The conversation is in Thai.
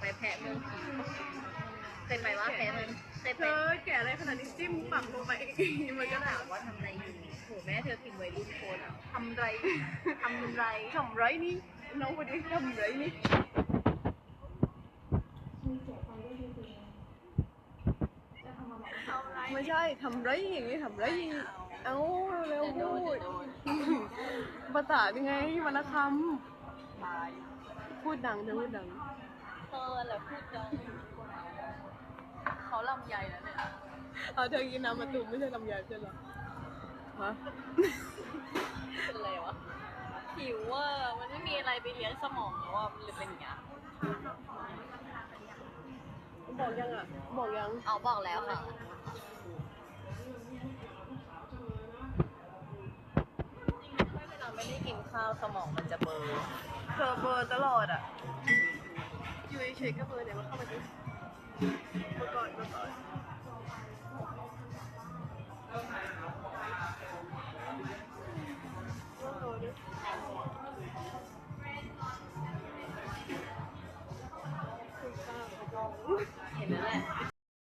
ไปแพะเมืองผีเคยไปว่าแพะเมืองเคยเธไปอแก่อะไรขนาดนี้จิ้มปักลงไปมันก็ก็หนาถามว่าทำอะไรอยู่โหแม่เธอพิมพ์ไว้รุ่นโคนอะทำไรทำไรทำไรนี่น้องคนนี้ทำไรนี่ไม่ใช่ทำไรอย่างงี้ทำไรอย่างงี้เอ้าเร็วพูดภาษายังไงวรรณคำพูดดังเธอพูดดัง เธอแหละพูดจังเขาลำใหญ่แล้วเนี่ยเอาเธอกินน้ำมะตูมไม่ใช่ลำไยใช่เหรอฮะเป็นอะไรวะหิวว่ามันไม่มีอะไรไปเลี้ยงสมองแล้วอะมันเลยเป็นอย่างเงี้ยบอกยังอะ บอกยังเอาบอกแล้วค่ะไม่เวลาไม่ได้กินข้าวสมองมันจะเบลอเธอเบอร์ตลอดอะ อยู่เฉยๆก็เบอร์เดี๋ยมาเข้ามาดูเมื่อก่อนเมื่อก่อนโอ้โหดูเห็นแล้วแหละ